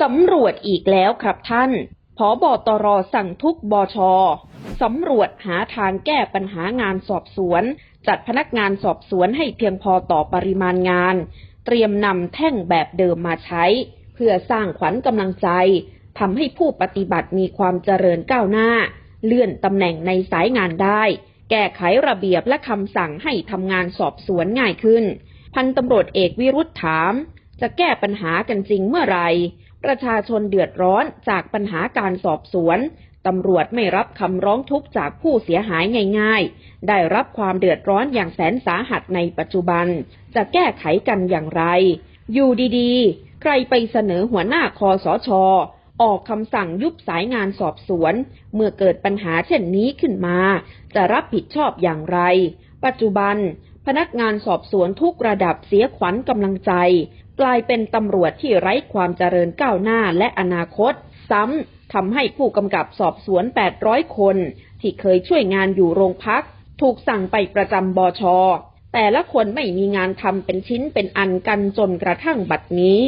สำรวจอีกแล้วครับท่านผอบอตรสั่งทุกบชสำรวจหาทางแก้ปัญหางานสอบสวน จัดพนักงานสอบสวนให้เพียงพอต่อปริมาณงาน เตรียมนำแท่งแบบเดิมมาใช้ เพื่อสร้างขวัญกำลังใจทำให้ผู้ปฏิบัติมีความเจริญก้าวหน้า เลื่อนตำแหน่งในสายงานได้ แก้ไขระเบียบและคำสั่งให้ทำงานสอบสวนง่ายขึ้น พันตำรวจเอกวิรุธถาม จะแก้ปัญหากันจริงเมื่อไหร่ ประชาชนเดือดร้อนจากปัญหาการสอบสวน ตำรวจไม่รับคำร้องทุกข์จากผู้เสียหายง่ายๆ ได้รับความเดือดร้อนอย่างแสนสาหัสในปัจจุบัน จะแก้ไขกันอย่างไร อยู่ดีๆ ใครไปเสนอหัวหน้าคอสชออกคำสั่งยุบสายงานสอบสวน เมื่อเกิดปัญหาเช่นนี้ขึ้นมา จะรับผิดชอบอย่างไร ปัจจุบัน พนักงานสอบสวนทุกระดับเสียขวัญกำลังใจ กลายเป็นตำรวจที่ไร้ความเจริญก้าวหน้าและอนาคต ซ้ำทำให้ผู้กำกับสอบสวน 800 คน ที่เคยช่วยงานอยู่โรงพัก ถูกสั่งไปประจำบชแต่ละคนไม่มีงานทำเป็นชิ้นเป็นอันกันจนกระทั่งบัดนี้